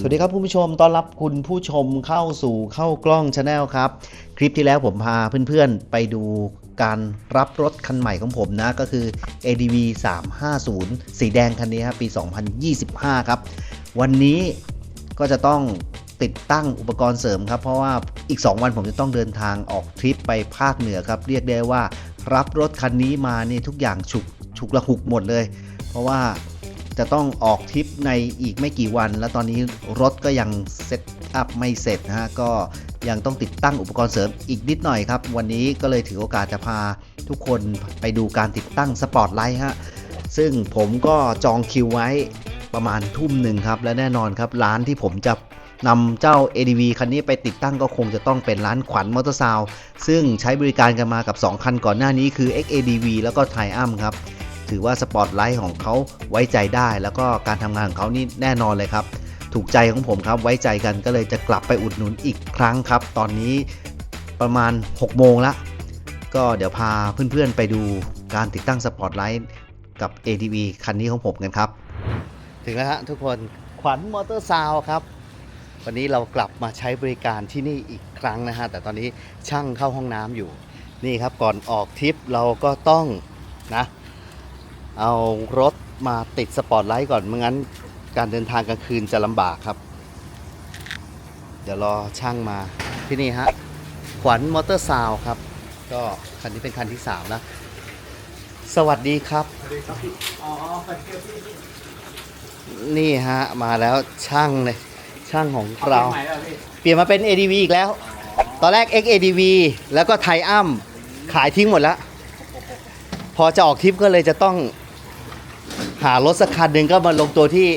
สวัสดีครับคุณผู้ชม ต้อนรับคุณผู้ชมเข้าสู่เข้ากล้องชาแนลครับ คลิปที่แล้วผมพาเพื่อนๆไปดูการรับรถคันใหม่ของผมนะ ก็คือ ADV 350 สีแดงคันนี้ครับปี 2025 ครับ วันนี้ก็จะต้องติดตั้งอุปกรณ์เสริมครับ เพราะว่าอีก 2 วันผมจะต้องเดินทางออกทริปไปภาคเหนือครับ เรียกได้ว่ารับรถคันนี้มานี่ทุกอย่างฉุกฉุกละหุกหมดเลย เพราะว่า จะต้องออกทริปในอีกไม่กี่วัน แล้วตอนนี้รถก็ยังเซตอัพไม่เสร็จนะฮะก็ยังต้องติดตั้งอุปกรณ์เสริมอีกนิดหน่อยครับ วันนี้ก็เลยถือโอกาสจะพาทุกคนไปดูการติดตั้งสปอตไลท์ฮะซึ่งผมก็จองคิวไว้ประมาณทุ่มหนึ่งครับ และแน่นอนครับร้านที่ผมจะนำเจ้า ADV คันนี้ไปติดตั้งก็คงจะต้องเป็นร้านขวัญมอเตอร์ซาวซึ่งใช้บริการกันมากับ 2 คันก่อนหน้านี้คือ XADV แล้วก็ t i อัมครับ ถือว่าสปอตไลท์ของเขาไว้ใจได้ แล้วก็การทำงานของเขานี่แน่นอนเลยครับ ถูกใจของผมครับไว้ใจกันก็เลยจะกลับไปอุดหนุนอีกครั้งครับ ตอนนี้ประมาณ 6 โมงละก็เดี๋ยวพาเพื่อนๆไปดูการติดตั้งสปอตไลท์กับ ADV คันนี้ของผมกันครับ ถึงแล้วฮะทุกคนขวัญมอเตอร์ซาวครับ วันนี้เรากลับมาใช้บริการที่นี่อีกครั้งนะฮะ แต่ตอนนี้ช่างเข้าห้องน้ำอยู่ นี่ครับก่อนออกทริปเราก็ต้องนะ เอารถมาติดสปอตไลท์ก่อนไม่งั้นการเดินทางกลางคืนจะลำบากครับ เดี๋ยวรอช่างมาที่นี่ฮะ ขวัญมอเตอร์ซาวครับ ก็คันนี้เป็นคันที่3แล้ว สวัสดีครับอ๋อนี่ฮะ มาแล้วช่างเลย ช่างของเรา เปลี่ยนมาเป็น ADV อีกแล้ว ตอนแรก XADV แล้วก็ไทอัมขายทิ้งหมดแล้ว พอจะออกทริปก็เลยจะต้อง หารถสักคันหนึ่งก็มาลงตัวที่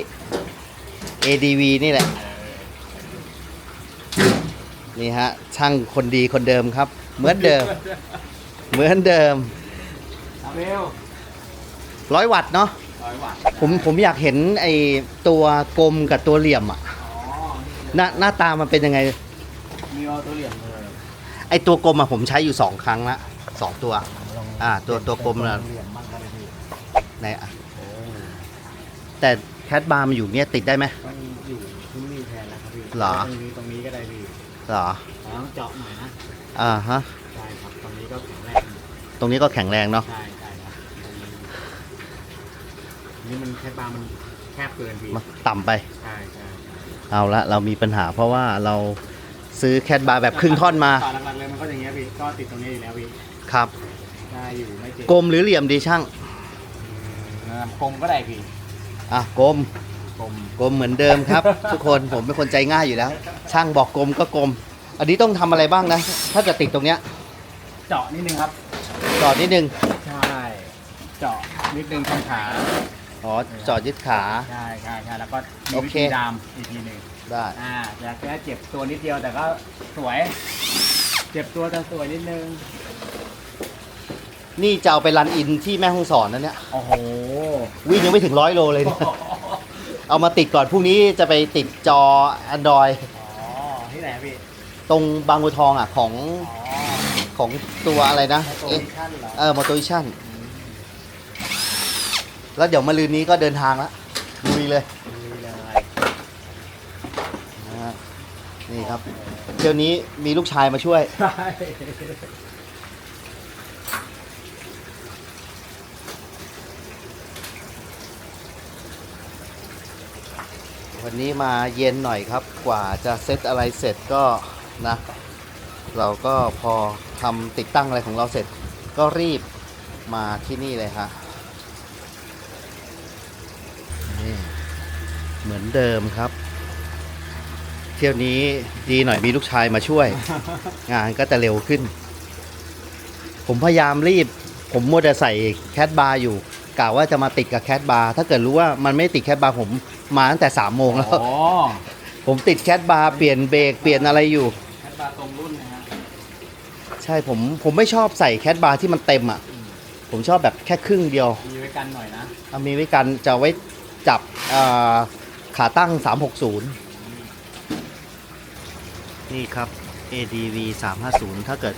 ADV นี่แหละ นี่ฮะ ช่างคนดีคนเดิมครับ เหมือนเดิม เหมือนเดิมอาเบลร้อยวัตต์เนาะร้อยวัตต์ผมผมอยากเห็นไอตัวกลมกับตัวเหลี่ยมอะอ๋อหน้าหน้าตามันเป็นยังไง มีออตัวเหลี่ยมเลยไอตัวกลมอะผมใช้อยู่สองครั้งละสองตัว อ่า ตัวตัวกลมน่ะเหลี่ยมบ้างก็ได้พี่ในอะ แต่แคทบาร์มันอยู่เนี่ยติดได้ไหมต้องอยู่ที่นี่แทนแล้วครับพี่เหรอ ตรงนี้ตรงนี้ก็ได้พี่เหรอแต่ต้องเจาะหน่อยนะอ่าฮะใช่ครับตรงนี้ก็แข็งแรงตรงนี้ก็แข็งแรงเนาะใช่ใช่ครับตรงนี้นี่มันแค่บางมันแคบเกินพี่มันต่ำไปใช่ใช่เอาละเรามีปัญหาเพราะว่าเราซื้อแคทบาร์แบบครึ่งท่อนมาต่อหลักๆเลยมันก็อย่างเงี้ยพี่ก็ติดตรงนี้อยู่แล้วพี่ครับได้อยู่ไม่เจ็บกลมหรือเหลี่ยมดีช่างอืมกลมก็ได้พี่ อะกลมกลมกลมเหมือนเดิมครับ ทุกคนผมเป็นคนใจง่ายอยู่แล้ว ช่างบอกกลมก็กลม อันนี้ต้องทำอะไรบ้างนะ ถ้าจะติดตรงเนี้ยเจาะนิดนึงครับ จอดนิดนึงใช่ เจาะนิดนึงตรงขาอ๋อจอดยึดขา ใช่ใช่ใช่แล้วก็มีโอวิเค ธีดามอีกทีหนึ่งได้อ่าอยากแค่เจ็บตัวนิดเดียวแต่ก็สวย เจ็บตัวแต่สวยนิดนึง นี่จะเอาไปรันอินที่แม่ห้องสอนนะเนี่ย โอ้โห วิ่งยังไม่ถึงร้อยโลเลยเนี่ยเอามาติดก่อนพรุ่งนี้จะไปติดจอ Android อ๋อ ที่ไหนพี่ ตรงบางบัวทองอะของอ๋อของตัวอะไรนะ โซเอ๊ะลิชั่นเหรอ เออมอเตอร์ชั่น แล้วเดี๋ยวมาลืนนี้ก็เดินทางละลุยเลยมีเลยนะฮะนี่ครับ เที่ยวนี้มีลูกชายมาช่วย ใช่ วันนี้มาเย็นหน่อยครับกว่าจะเซตอะไรเสร็จก็นะ เราก็พอทำติดตั้งอะไรของเราเสร็จ ก็รีบมาที่นี่เลยฮะนี่เหมือนเดิมครับ เที่ยวนี้ดีหน่อยมีลูกชายมาช่วย งานก็จะเร็วขึ้น ผมพยายามรีบ ผมมัวแต่ใส่แคทบาร์อยู่ กะว่าจะมาติดกับแคทบาร์ถ้าเกิดรู้ว่ามันไม่ติดแคทบาร์ผมมาตั้งแต่สามโมงแล้ว อ๋อผมติดแคทบาร์เปลี่ยนเบรกเปลี่ยนอะไรอยู่ แคทบาร์ตรงรุ่นนะฮะใช่ผมผมไม่ชอบใส่แคทบาร์ที่มันเต็มอะ ผมชอบแบบแค่ครึ่งเดียว มีไว้กันหน่อยนะเอามีไว้กันจะไว้จับอ่าขาตั้ง 360 นี่ครับ ADV 350 ถ้าเกิด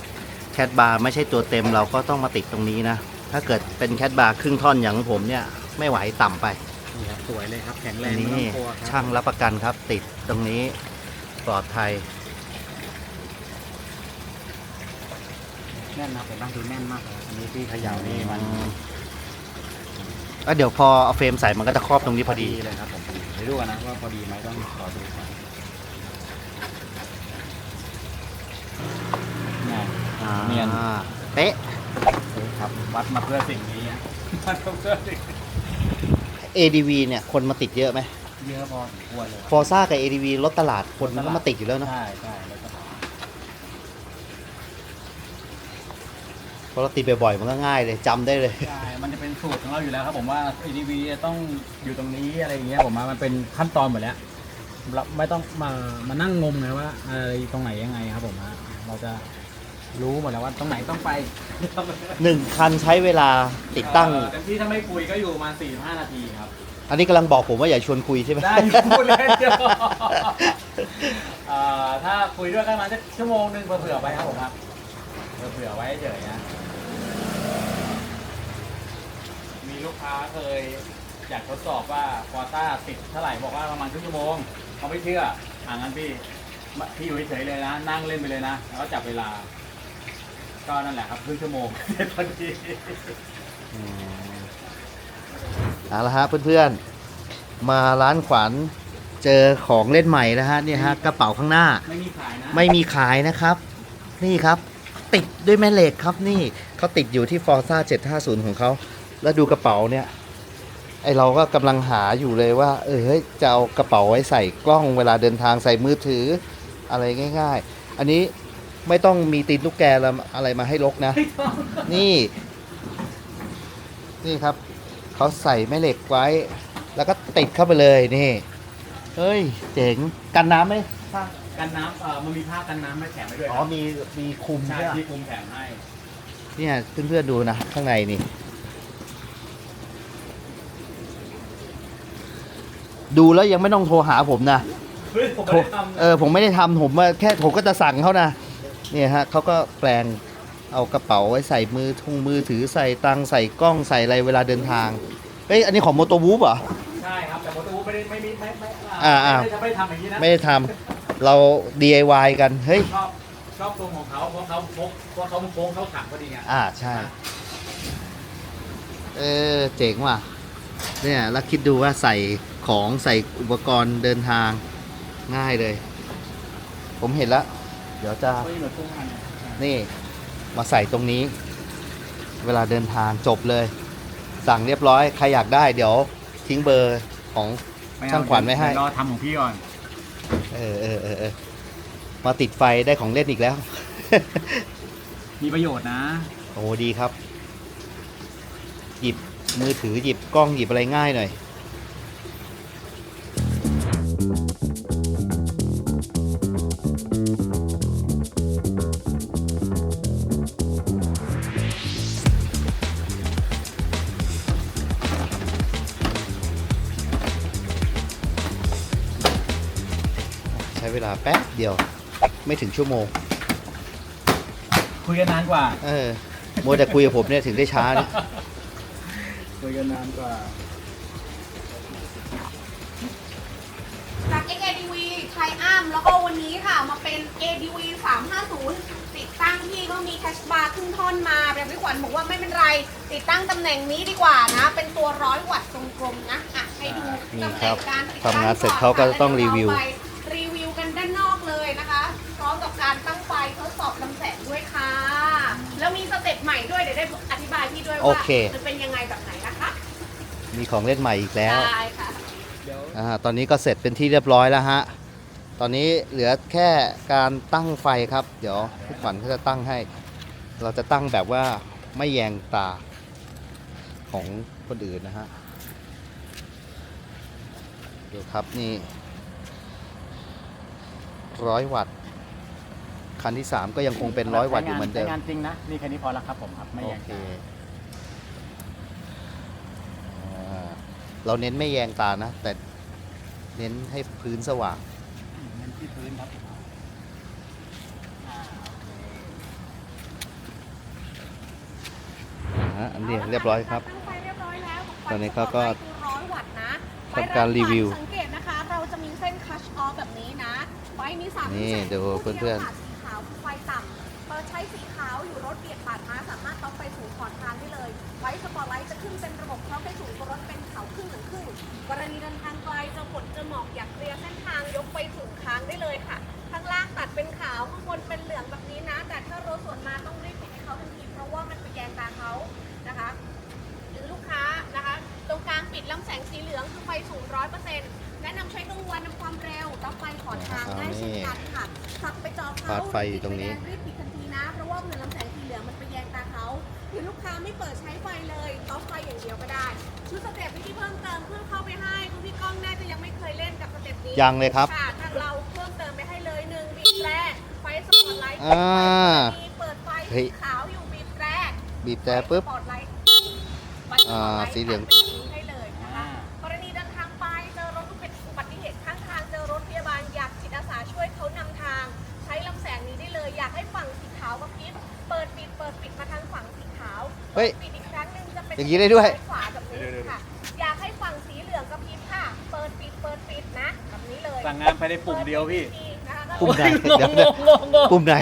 แคทบาร์ไม่ใช่ตัวเต็มเราก็ต้องมาติดตรงนี้นะ ถ้าเกิดเป็นแคทบาร์ครึ่งท่อนอย่างผมเนี่ยไม่ไหวต่ำไปนี่ครับสวยเลยครับแข็งแรอังนไม่นี้ต้องกลัวครับช่างรับประกันครับ ติดตรงนี้ปลอดภัยแน่นนะผมตั้งทีแน่นมากเลยอันนี้ที่เขย่านี่มันอะเดี๋ยวพอเอาเฟรมใส่มันก็จะครอบตรงนี้พอดี เลยครับผมเดี๋ยวดูกันนะว่าพอดีไหมต้องขอดูก่อนนี่อ่าเนียนเป๊ะ ครับวัดมาเพื่อสิ่งนี้นะวัดมาเพื่อสิ่ง ADV เนี่ยคนมาติดเยอะไหมเยอะพอสมควรเลยฟอร์ซ่ากับ ADV รถตลาดคนมันก็มาติดอยู่แล้วเนอะใช่ใช่แล้วก็เพราะเราติดบ่อยๆมันก็ง่ายเลยจำได้เลย ใช่มันจะเป็นสูตรของเราอยู่แล้วครับผมว่า ADV จะต้องอยู่ตรงนี้อะไรอย่างเงี้ยผมว่ามันเป็นขั้นตอนหมดแล้วเราไม่ต้องมามานั่งงมไงว่าอะไรตรงไหนยังไงครับผมว่าเราจะ รู้หมดแล้วว่าตรงไหนต้องไปหนึ่งคันใช้เวลาติดตั้ง เอ่อเต็มที่ถ้าไม่คุยก็อยู่ประมาสี่ห้านาทีครับ อันนี้กำลังบอกผมว่าอย่าชวนคุยใช่ไหม ได้อยู่พูดเล่นเดียวเอ่อถ้าคุยด้วยกันมาสักชั่วโมงหนึ่งเผื่อๆไว้ครับผมครับเผื่อๆไว้เฉยๆนะมีลูกค้าเคย อยากทดสอบว่าควอต้าติดเท่าไหร่บอกว่าประมาณครึ่งชั่วโมงเขาไม่เชื่ออ่างั้นพี่มาพี่อยู่เฉยๆเลยนะ นั่งเล่นไปเลยนะแล้วก็จับเวลา ก็นั่นแหละครับครึ่งชั่วโมงเสร็จพอดีอืมเอาละฮะเพื่อนๆ มาร้านขวัญเจอของเล่นใหม่นะฮะเนี่ยฮะกระเป๋าข้างหน้า ไม่มีขายนะไม่มีขายนะครับ นี่ครับ ติดด้วยแม่เหล็กครับนี่เขาติดอยู่ที่ Forza 750 ของเขา แล้วดูกระเป๋าเนี่ย ไอเราก็กำลังหาอยู่เลยว่า เออเฮ้ยจะเอากระเป๋าไว้ใส่กล้องเวลาเดินทางใส่มือถืออะไรง่าย ๆ อันนี้ ไม่ต้องมีตีนลูกแกแล้วอะไรมาให้ลกนะ นี่ นี่ครับ เขาใส่แม่เหล็กไว้ แล้วก็ติดเข้าไปเลยนี่ เฮ้ย เจ๋ง กันน้ำไหมกันน้ำเอ่อมันมีผ้ากันน้ำมาแถมให้ด้วยอ๋อ มี มีคุมใช่ใช่ไหมที่คุมแถมให้ เนี่ยเพื่อนๆดูนะ ข้างในนี่ ดูแล้วยังไม่ต้องโทรหาผมนะ เฮ้ยผมโทรไม่ได้ทำนะ เออ ผมไม่ได้ทำผมว่าแค่ผมก็จะสั่งเขานะ เนี่ยฮะเขาก็แปลงเอากระเป๋าไว้ใส่มือทุงมือถือใส่ตังค์ใส่กล้องใส่อะไรเวลาเดินทางเอ้ยอันนี้ของโมโตวูฟเหรอ ใช่ครับแต่มอเตอร์วูฟไม่ได้ไม่มีไม่ไม่อ่าอ่าอ่า ไม่ได้ไม่ได้ทำอย่างนี้นะไม่ได้ทำเรา DIY กันเฮ้ยชอบชอบตรงของเขาเพราะเขาพกเพราะเขาโค้งเขาถังพอดีไงอ่าใช่ เออเจ๋งว่ะเนี่ยแล้วคิดดูว่าใส่ของใส่อุปกรณ์เดินทางง่ายเลย ผมเห็นแล้ว เดี๋ยวจะไม่เหมือนตู้มันนี่มาใส่ตรงนี้ เวลาเดินทางจบเลย สั่งเรียบร้อย ใครอยากได้ เดี๋ยวทิ้งเบอร์ของไม่เอช่างขวัญไว้ให้เดี๋ยรอทำของพี่ก่อนเออเออเออเออมาติดไฟได้ของเล่นอีกแล้ว มีประโยชน์นะ โอ้ดีครับ หยิบมือถือหยิบกล้องหยิบอะไรง่ายหน่อย ช้เวลาแป๊บเดียว ไม่ถึงชั่วโมง คุยกันนานกว่า เออมัวแต่คุยกับผมเนี่ยถึงได้ช้าเนี่ยคุยกันนานกว่า จาก XADV ไทอัมแล้วก็วันนี้ค่ะ มาเป็น ADV 350 ติดตั้งที่ก็มีแคชบาร์ครึ่งท่อนมาแบบพี่ขวัญบอกว่าไม่เป็นไร ติดตั้งตำแหน่งนี้ดีกว่านะ เป็นตัวร้อยวัตต์ทรงกลมนะ อะ ให้ดูนี่ตำแหครัน่บงการติดตั้งทำงานเสร็จเขาก็ต้องรีวิว ก่นแล้ายพี่ด้วยโอว่าเคจะเป็นยังไงแบบไหนนะคะมีของเล่นใหม่อีกแล้วได้ค่ะ เดี๋ยวอ่าตอนนี้ก็เสร็จเป็นที่เรียบร้อยแล้วฮะ ตอนนี้เหลือแค่การตั้งไฟครับ เดี๋ยวพี่ขวัญเขาจะตั้งให้ เราจะตั้งแบบว่าไม่แยงตาของคนอื่นนะฮะดูครับนี่ร้อยวัตต์คันที่ 3 ก็ยังคงเป็นร้อยวัตต์อยู่เหมือนเดิม ใช้งานจริงนะ นี่แค่นี้พอแล้วครับผมครับ ไม่โออยากเคอ่า เราเน้นไม่แยงตานะ แต่เน้นให้พื้นสว่างเน้นที่พื้นครับอ่าอันนี้เรียบร้อยครับตั้งไฟเรียบร้อยแล้วตอนนี้เขาก็คือร้อยวัตต์นะไฟทำการรีวิวสังเกตนะคะ เราจะมีเส้นคัชออฟแบบนี้นะ ไฟมีสามนี่พิศษดูเพื่อนๆ สีขาวคือไฟต่ำเปิดใช้สีขาวอยู่รถเบียดปาดมาสามารถต้องไปสู่ขอดทางได้เลยไฟสปอร์ตไลท์จะขึ้น อยู่ตรงนี้ รีบปิดทันทีนะ เพราะว่าเงินลำแสงสีเหลืองมันไปแยงตาเขาหรือลูกค้าไม่เปิดใช้ไฟเลยต้องไฟอย่างเดียวก็ได้ ชุดสเต็ปที่เพิ่มเติมเพื่อเข้าไปให้คุณพี่ก้องน่าจะยังไม่เคยเล่นกับสเต็ปนี้ยังเลยครับค่ะทางเราเพิ่มเติมไปให้เลยหนึ่งบีบแตรไฟสปอตไลท์อ่ามีเปิดไฟเฮ้สียขาวอยู่บีบแตรบีบแต่ปุ๊บไฟสปอตไลท์ไฟอ่าสีเหลืองตัด เฮ้ย ปิดอีกครั้งหนึงจะเป็นอย่างนี้ได้ด้วยซ้ขวาแบบนี้ค่ะ อยากให้ฝั่งสีเหลืองกับพริบค่ะ เปิดปิดเปิดปิดนะแบบนี้เลยสั่งงานภายในปุ่มเดียวพี่ ปิปินะคะปุ่มไหนงงเดี๋ยวงงงงงปุ่มไหน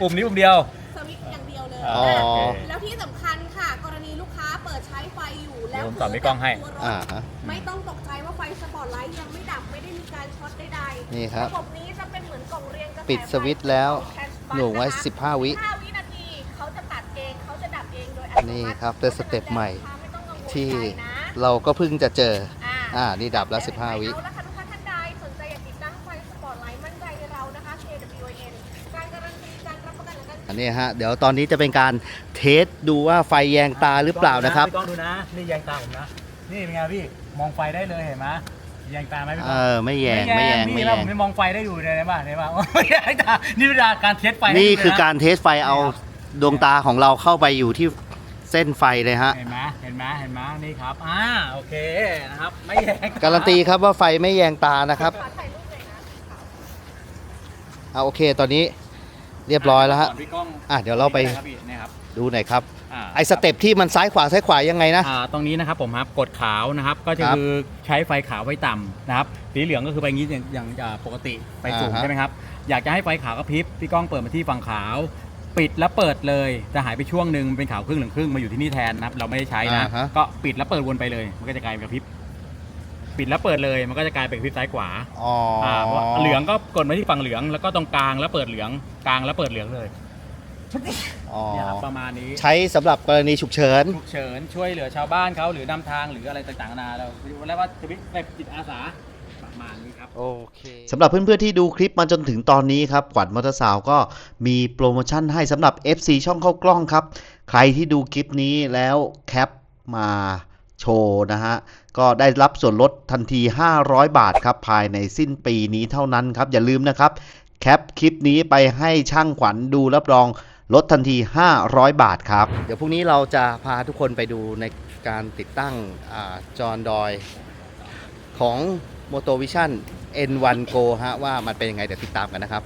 ปุ่มนี้ปุ่มเดียว สวิตช์อย่างเดียวเลยอ๋อนะโอเคแล้วที่สำคัญค่ะ กรณีลูกค้าเปิดใช้ไฟอยู่แล้วเดี๋ยวผมสอนพี่ก้องให้ ตัวรถ อ่าฮะ ไม่ต้องตกใจว่าไฟสปอตไลท์ยังไม่ดับไม่ได้มีการช็อตใดๆนี่ครับระบบนี้จะเป็นเหมือนกล่องเรียงกระแสปิดสวิตช์แล้วไฟของหน่วงไว้ Cashback นะคะ15วิ 15วิ นมัตินี่ครับเป็นสเต็ปใหม่ลูกค้าไม่ต้องกังวลที่ใจนะเราก็เพิ่งจะเจอ อ่าอ่านี่ดับแล้ว 15 วิเอาละค่ะลูกค้าท่านใดสนใจอยากติดตั้งไฟสปอตไลท์มั่นใจในเรานะคะ KWN การการันตีการรับประกันและการอันนี้ฮะ เดี๋ยวตอนนี้จะเป็นการเทสดูว่าไฟแยงตาหรือเปล่านะครับพี่ก้องดูนะ นี่แยงตาผมนะ นี่เป็นไงพี่ มองไฟได้เลยเห็นไหมแยงตาไหมพี่เอก้องอไม่แยงไม่แยงนี่ไม่เราแยผงมไม่มองไฟได้อยู่เลยนะบ้างเห็นป่ะไม่แยงตานี่เวลาการเทสไฟให้นี่ดูเลยะคือการเทสไฟเอาดวงตาของเราเข้าไปอยู่ที่ เส้นไฟเลยฮะเห็นไหมเห็นไหมเห็นไหมนี่ครับอ่าโอเคนะครับไม่แยงการันตีครับว่าไฟไม่แยงตานะครับขอถ่ายรูปเลยนะเอาโอเคตอนนี้เรียบร้อยแล้วฮะก่นพี่ก้องอะเดี๋ยวเราไปครับพี่นี่ครับดูหน่อยครับาไอสเต็ปที่มันซ้ายขวาซ้ายขวายังไงนะอ่าตรงนี้นะครับผมครับกดขาวนะครับก็จะครับคือใช้ไฟขาวไว้ต่ำนะครับสีเหลืองก็คือไปอย่างนี้อย่างอย่างอ่าปกติไฟสูงอ่าฮะใช่ไหมครับอยากจะให้ไฟขาวกระพริบพี่ก้องเปิดมาที่ฝั่งขาว ปิดแล้วเปิดเลยจะหายไปช่วงหนึ่งเป็นขาวครึ่งเหลืองครึ่งมาอยู่ที่นี่แทนนะครับเราไม่ได้ใช้นะอ่าฮะ ก็ปิดแล้วเปิดวนไปเลย มันก็จะกลายเป็นกระพริบปิดแล้วเปิดเลยมันก็จะกลายเป็นกระพริบซ้ายขวาอ๋อออ่าเพราะเหลืองก็กดมาที่ฝั่งเหลืองแล้วก็ตรงกลางแล้วเปิดเหลืองกลางแล้วเปิดเหลืองเลยอ๋อเนี่ยครับประมาณนี้ ใช้สำหรับกรณีฉุกเฉิน ฉุกเฉินช่วยเหลือชาวบ้านเขาหรือนำทางหรืออะไรต่างๆนานาเราเรียกว่าชีวิตแบบจิตอาสาประ มาณนี้ครับ โอเคสำหรับเพื่อนๆที่ดูคลิปมาจนถึงตอนนี้ครับขวัญมอเตอร์สาวก็มีโปรโมชั่นให้สำหรับ FC ช่องเข้ากล้องครับ ใครที่ดูคลิปนี้แล้วแคปมาโชว์นะฮะ ก็ได้รับส่วนลดทันที 500 บาทครับ ภายในสิ้นปีนี้เท่านั้นครับ อย่าลืมนะครับ แคปคลิปนี้ไปให้ช่างขวัญดูรับรองลดทันที 500 บาทครับ เดี๋ยวพรุ่งนี้เราจะพาทุกคนไปดูในการติดตั้งอาจอดอยของ m o t o Vision N1 Go ฮะว่ามันเป็นยังไงเดี๋ยวติดตามกันนะครับ